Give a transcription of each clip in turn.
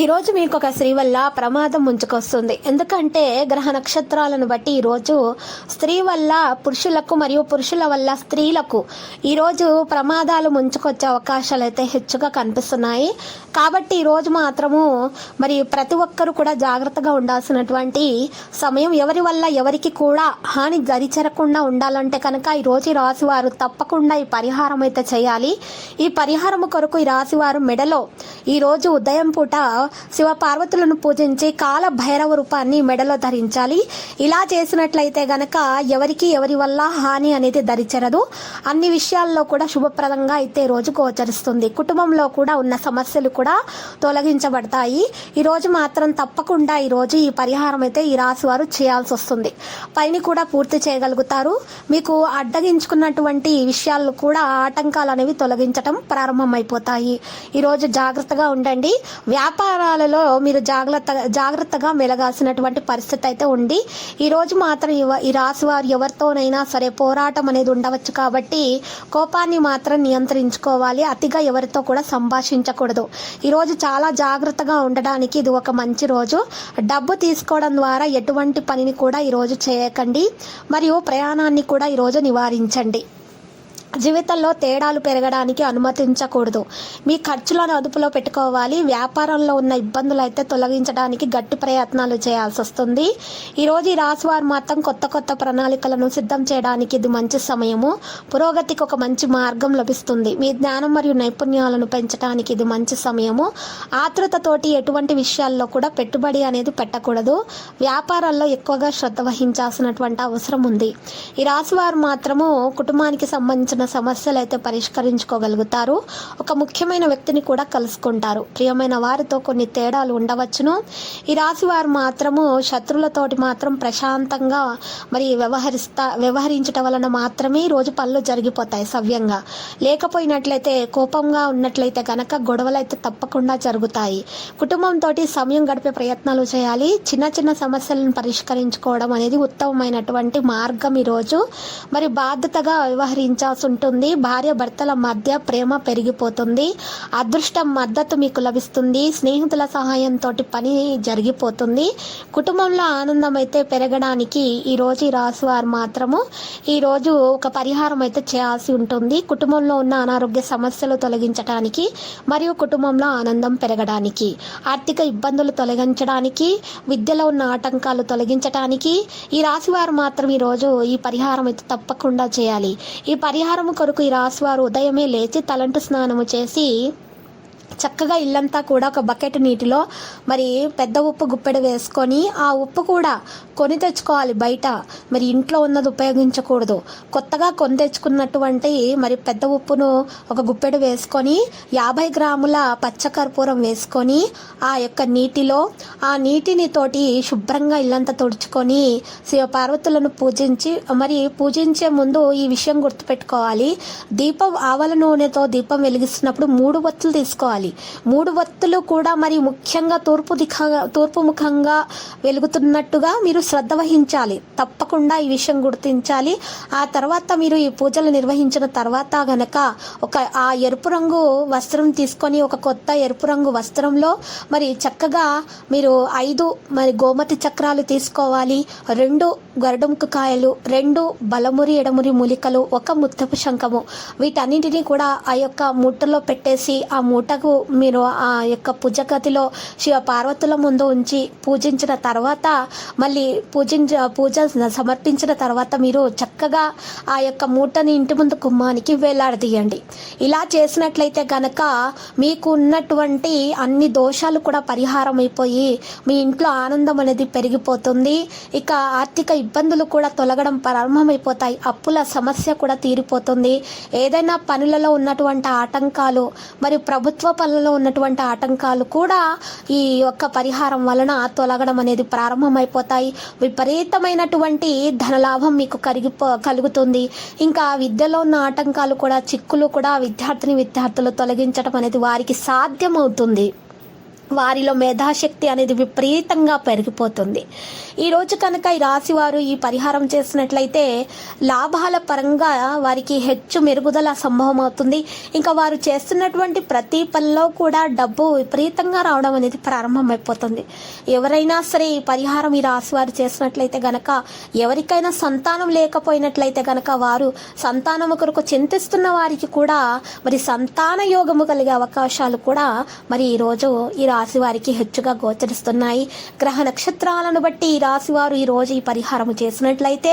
ఈ రోజు మీకు ఒక స్త్రీ వల్ల ప్రమాదం ముంచుకొస్తుంది. ఎందుకంటే గ్రహ నక్షత్రాలను బట్టి ఈ రోజు స్త్రీ వల్ల పురుషులకు మరియు పురుషుల వల్ల స్త్రీలకు ఈరోజు ప్రమాదాలు ముంచుకొచ్చే అవకాశాలు అయితే హెచ్చుగా కనిపిస్తున్నాయి. కాబట్టి ఈ రోజు మాత్రము మరి ప్రతి ఒక్కరు కూడా జాగ్రత్తగా ఉండాల్సినటువంటి సమయం ఎవరి వల్ల ఎవరికి కూడా హాని జరిచరకుండా ఉండాలంటే కనుక ఈ రోజు ఈ రాశి వారు తప్పకుండా ఈ పరిహారం అయితే చేయాలి. ఈ పరిహారం కొరకు ఈ రాశి వారు మెడలో ఈ రోజు ఉదయం పూట శివ పార్వతులను పూజించి కాల భైరవ రూపాన్ని మెడలో ధరించాలి. ఇలా చేసినట్లయితే గనక ఎవరికి ఎవరి వల్ల హాని అనేది ధరించరదు. అన్ని విషయాల్లో కూడా శుభప్రదంగా అయితే రోజు గోచరిస్తుంది కుటుంబంలో కూడా ఉన్న సమస్యలు కూడా తొలగించబడతాయి. ఈరోజు మాత్రం తప్పకుండా ఈరోజు ఈ పరిహారం అయితే ఈ రాశి వారు చేయాల్సి వస్తుంది. పైని కూడా పూర్తి చేయగలుగుతారు. మీకు అడ్డగించుకున్నటువంటి విషయాలు కూడా ఆటంకాలు అనేవి తొలగించటం ప్రారంభమైపోతాయి. ఈరోజు జాగ్రత్తగా ఉండండి. వ్యాపారాలలో మీరు జాగ్రత్త జాగ్రత్తగా మెలగాల్సినటువంటి పరిస్థితి అయితే ఉంది. ఈ రోజు మాత్రం ఈ రాశి వారు ఎవరితోనైనా సరే పోరాటం అనేది ఉండవచ్చు కాబట్టి కోపాన్ని మాత్రం నియంత్రించుకోవాలి. అతిగా ఎవరితో కూడా సంభాషించకూడదు. ఈరోజు చాలా జాగ్రత్తగా ఉండడానికి ఇది ఒక మంచి రోజు. డబ్బు తీసుకోవడం ద్వారా ఎటువంటి పనిని కూడా ఈ రోజు చేయకండి. మరియు ప్రయాణాన్ని కూడా ఈ రోజు నివారించండి. జీవితంలో తేడాలు పెరగడానికి అనుమతించకూడదు. మీ ఖర్చులను అదుపులో పెట్టుకోవాలి. వ్యాపారంలో ఉన్న ఇబ్బందులు అయితే తొలగించడానికి గట్టి ప్రయత్నాలు చేయాల్సి వస్తుంది ఈరోజు ఈ రాశి వారు మాత్రం కొత్త కొత్త ప్రణాళికలను సిద్ధం చేయడానికి ఇది మంచి సమయము. పురోగతికి ఒక మంచి మార్గం లభిస్తుంది. మీ జ్ఞానం మరియు నైపుణ్యాలను పెంచడానికి ఇది మంచి సమయము. ఆతృతతోటి ఎటువంటి విషయాల్లో కూడా పెట్టుబడి అనేది పెట్టకూడదు. వ్యాపారాల్లో ఎక్కువగా శ్రద్ధ వహించాల్సినటువంటి అవసరం ఉంది. ఈ రాశి వారు మాత్రము కుటుంబానికి సంబంధించిన సమస్యలు అయితే పరిష్కరించుకోగలుగుతారు. ఒక ముఖ్యమైన వ్యక్తిని కూడా కలుసుకుంటారు. ప్రియమైన వారితో కొన్ని తేడాలు ఉండవచ్చును. ఈ రాశి వారు మాత్రము శత్రులతోటి మాత్రం ప్రశాంతంగా మరి వ్యవహరిస్తా వ్యవహరించటం వలన మాత్రమే రోజు పనులు జరిగిపోతాయి సవ్యంగా. లేకపోయినట్లయితే కోపంగా ఉన్నట్లయితే కనుక గొడవలు అయితే తప్పకుండా జరుగుతాయి. కుటుంబంతో సమయం గడిపే ప్రయత్నాలు చేయాలి. చిన్న చిన్న సమస్యలను పరిష్కరించుకోవడం అనేది ఉత్తమమైనటువంటి మార్గం ఈరోజు. మరి బాధ్యతగా వ్యవహరించాల్సి ఉంటుంది. భార్య భర్తల మధ్య ప్రేమ పెరిగిపోతుంది. అదృష్టం మద్దతు మీకు లభిస్తుంది. స్నేహితుల సహాయంతో పని జరిగిపోతుంది. కుటుంబంలో ఆనందం అయితే పెరగడానికి ఈ రోజు ఈ రాశి వారు మాత్రము ఈ రోజు ఒక పరిహారం అయితే చేయాల్సి ఉంటుంది. కుటుంబంలో ఉన్న అనారోగ్య సమస్యలు తొలగించడానికి మరియు కుటుంబంలో ఆనందం పెరగడానికి ఆర్థిక ఇబ్బందులు తొలగించడానికి విద్యలో ఉన్న ఆటంకాలు తొలగించడానికి ఈ రాశి వారు మాత్రం ఈ రోజు ఈ పరిహారం అయితే తప్పకుండా చేయాలి. ఈ పరిహారం కొరకు ఈ రాశి వారు ఉదయమే లేచి తలంటు స్నానము చేసి చక్కగా ఇల్లంతా కూడా ఒక బకెట్ నీటిలో మరి పెద్ద ఉప్పు గుప్పెడు వేసుకొని ఆ ఉప్పు కూడా కొని తెచ్చుకోవాలి బయట. మరి ఇంట్లో ఉన్నది ఉపయోగించకూడదు. కొత్తగా కొని తెచ్చుకున్నటువంటి మరి పెద్ద ఉప్పును ఒక గుప్పెడు వేసుకొని యాభై గ్రాముల పచ్చకర్పూరం వేసుకొని ఆ యొక్క నీటిలో ఆ నీటిని తోటి శుభ్రంగా ఇల్లంతా తుడుచుకొని శివపార్వతులను పూజించి మరి పూజించే ముందు ఈ విషయం గుర్తుపెట్టుకోవాలి. దీపం ఆవల నూనెతో దీపం వెలిగిస్తున్నప్పుడు మూడు వత్తులు తీసుకోవాలి. మూడు వత్తులు కూడా మరి ముఖ్యంగా తూర్పు దిఖ తూర్పు ముఖంగా వెలుగుతున్నట్టుగా మీరు శ్రద్ధ వహించాలి. తప్పకుండా ఈ విషయం గుర్తించాలి. ఆ తర్వాత మీరు ఈ పూజలు నిర్వహించిన తర్వాత గనక ఒక ఆ ఎరుపు రంగు వస్త్రం తీసుకొని ఒక కొత్త ఎరుపు రంగు వస్త్రంలో మరి చక్కగా మీరు ఐదు మరి గోమతి చక్రాలు తీసుకోవాలి. రెండు గరుడుముకు కాయలు రెండు బలమురి ఎడమురి మూలికలు ఒక ముత్తపు శంఖము. వీటన్నింటినీ కూడా ఆ యొక్క మూటలో పెట్టేసి ఆ మూటకు మీరు ఆ యొక్క పూజ గదిలో శివ పార్వతుల ముందు ఉంచి పూజించిన తర్వాత మళ్ళీ పూజించ పూజ సమర్పించిన తర్వాత మీరు చక్కగా ఆ యొక్క మూటని ఇంటి ముందు గుమ్మానికి వేలాడదీయండి. ఇలా చేసినట్లయితే గనక మీకు ఉన్నటువంటి అన్ని దోషాలు కూడా పరిహారం అయిపోయి మీ ఇంట్లో ఆనందం అనేది పెరిగిపోతుంది. ఇక ఆర్థిక ఇబ్బందులు కూడా తొలగడం ప్రారంభమైపోతాయి. అప్పుల సమస్య కూడా తీరిపోతుంది. ఏదైనా పనులలో ఉన్నటువంటి ఆటంకాలు మరియు ప్రభుత్వ పనులలో ఉన్నటువంటి ఆటంకాలు కూడా ఈ యొక్క పరిహారం వలన తొలగడం అనేది ప్రారంభమైపోతాయి. విపరీతమైనటువంటి ధనలాభం మీకు కరిగి కలుగుతుంది. ఇంకా విద్యలో ఉన్న ఆటంకాలు కూడా చిక్కులు కూడా విద్యార్థిని విద్యార్థులు తొలగించడం అనేది వారికి సాధ్యమవుతుంది. వారిలో మేధాశక్తి అనేది విపరీతంగా పెరిగిపోతుంది. ఈరోజు కనుక ఈ రాశి వారు ఈ పరిహారం చేసినట్లయితే లాభాల పరంగా వారికి హెచ్చు మెరుగుదల సంభవం అవుతుంది ఇంకా వారు చేస్తున్నటువంటి ప్రతి పనిలో కూడా డబ్బు విపరీతంగా రావడం అనేది ప్రారంభమైపోతుంది. ఎవరైనా సరే ఈ పరిహారం ఈ రాశి వారు చేసినట్లయితే గనక ఎవరికైనా సంతానం లేకపోయినట్లయితే గనక వారు సంతానము కొరకు చింతిస్తున్న వారికి కూడా మరి సంతాన యోగము కలిగే అవకాశాలు కూడా మరి ఈరోజు ఈ రాశి రాశి వారికి హెచ్చుగా గోచరిస్తున్నాయి. గ్రహ నక్షత్రాలను బట్టి ఈ రాశి వారు ఈ రోజు ఈ చేసినట్లయితే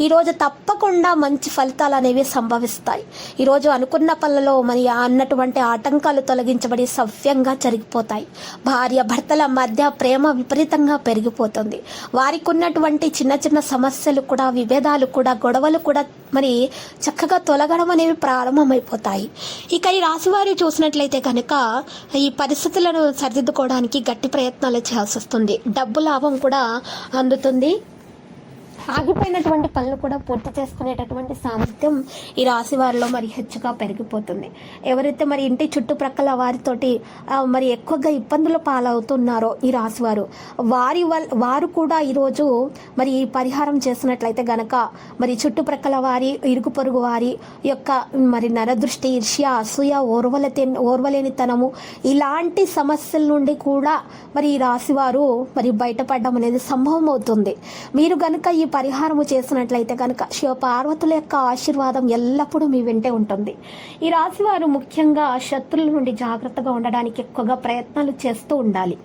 ఈ రోజు తప్పకుండా మంచి ఫలితాలు అనేవి సంభవిస్తాయి. ఈ రోజు అనుకున్న పనులలో మరి అన్నటువంటి ఆటంకాలు తొలగించబడి సవ్యంగా జరిగిపోతాయి. భార్య భర్తల మధ్య ప్రేమ విపరీతంగా పెరిగిపోతుంది. వారికి ఉన్నటువంటి చిన్న చిన్న సమస్యలు కూడా విభేదాలు కూడా గొడవలు కూడా మరి చక్కగా తొలగడం అనేవి ప్రారంభమైపోతాయి. ఇక ఈ రాశివారి చూసినట్లయితే కనుక ఈ పరిస్థితులను అందుకోవడానికి గట్టి ప్రయత్నాలు చేయాల్సి వస్తుంది డబ్బు లాభం కూడా అందుతుంది. ఆగిపోయినటువంటి పనులు కూడా పూర్తి చేసుకునేటటువంటి సామర్థ్యం ఈ రాశి వారిలో మరి హెచ్చుగా పెరిగిపోతుంది. ఎవరైతే మరి ఇంటి చుట్టుప్రక్కల వారితోటి మరి ఎక్కువగా ఇబ్బందుల పాలవుతున్నారో ఈ రాశి వారు వారి వల్ వారు కూడా ఈరోజు మరి ఈ పరిహారం చేసినట్లయితే గనక మరి చుట్టుప్రక్కల వారి ఇరుగు పొరుగు వారి యొక్క మరి నరదృష్టి ఈర్ష్య అసూయ ఓర్వలతే ఓర్వలేనితనము ఇలాంటి సమస్యల నుండి కూడా మరి ఈ రాశివారు మరి బయటపడడం అనేది సంభవం అవుతుంది మీరు గనక ఈ పరిహారము చేసినట్లయితే కనుక శివ పార్వతుల యొక్క ఆశీర్వాదం ఎల్లప్పుడూ మీ వెంటే ఉంటుంది. ఈ రాశి వారు ముఖ్యంగా శత్రువుల నుండి జాగ్రత్తగా ఉండడానికి ఎక్కువగా ప్రయత్నాలు చేస్తూ ఉండాలి.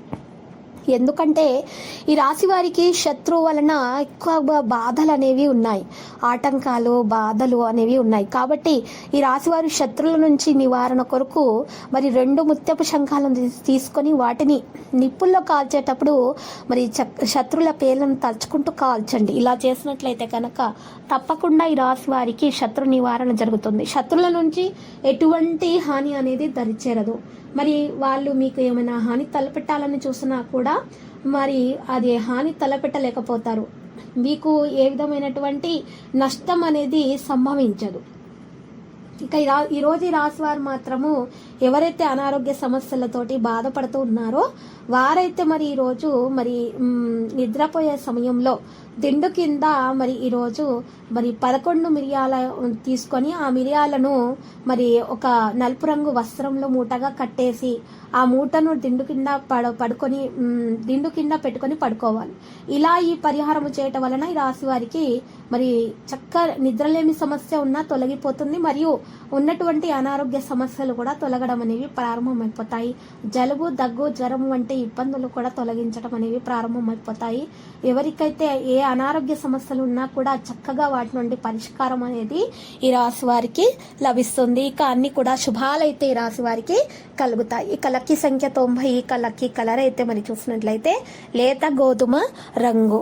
ఎందుకంటే ఈ రాశి వారికి శత్రువు వలన ఎక్కువ బాధలు అనేవి ఉన్నాయి. ఆటంకాలు బాధలు అనేవి ఉన్నాయి. కాబట్టి ఈ రాశి వారి శత్రువుల నుంచి నివారణ కొరకు మరి రెండు ముత్యపు శంఖాలను తీసుకొని వాటిని నిప్పుల్లో కాల్చేటప్పుడు మరి శత్రువుల పేర్లను తలుచుకుంటూ కాల్చండి. ఇలా చేసినట్లయితే కనుక తప్పకుండా ఈ రాశి వారికి శత్రు నివారణ జరుగుతుంది. శత్రువుల నుంచి ఎటువంటి హాని అనేది దరిచేరదు. మరి వాళ్ళు మీకు ఏమైనా హాని తలపెట్టాలని చూసినా కూడా మరి అది హాని తలపెట్టలేకపోతారు. మీకు ఏ విధమైనటువంటి నష్టం అనేది సంభవించదు. ఇక రా ఈరోజు ఈ రాశి వారు మాత్రము ఎవరైతే అనారోగ్య సమస్యలతోటి బాధపడుతూ ఉన్నారో వారైతే మరి ఈరోజు మరి నిద్రపోయే సమయంలో దిండు కింద మరి ఈరోజు మరి పదకొండు మిరియాల తీసుకొని ఆ మిరియాలను మరి ఒక నలుపు రంగు వస్త్రంలో మూటగా కట్టేసి ఆ మూటను దిండు కింద పడ పడుకొని దిండు కింద పెట్టుకొని పడుకోవాలి. ఇలా ఈ పరిహారం చేయటం వలన ఈ రాశి వారికి మరి చక్క నిద్రలేమి సమస్య ఉన్నా తొలగిపోతుంది మరియు ఉన్నటువంటి అనారోగ్య సమస్యలు కూడా తొలగడం అనేవి ప్రారంభమైపోతాయి. జలుబు దగ్గు జ్వరం వంటి ఇబ్బందులు కూడా తొలగించడం అనేవి ప్రారంభమైపోతాయి. ఎవరికైతే ఏ అనారోగ్య సమస్యలు ఉన్నా కూడా చక్కగా వాటి నుండి పరిష్కారం అనేది ఈ రాశి వారికి లభిస్తుంది. ఇక అన్ని కూడా శుభాలైతే ఈ రాశి వారికి కలుగుతాయి. ఇక లక్కీ సంఖ్య తొంభై ఇక లక్కీ కలర్ అయితే మరి చూసినట్లయితే లేత గోధుమ రంగు.